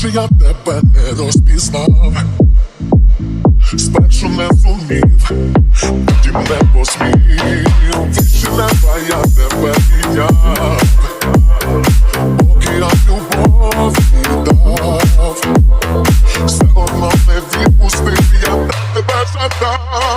Чи я тебе не розпізнав, спершу не зумів, потім не посмів, Вище неба я тебе підняв, поки я любов віддав, все одно не відпустив, я тебе жадав.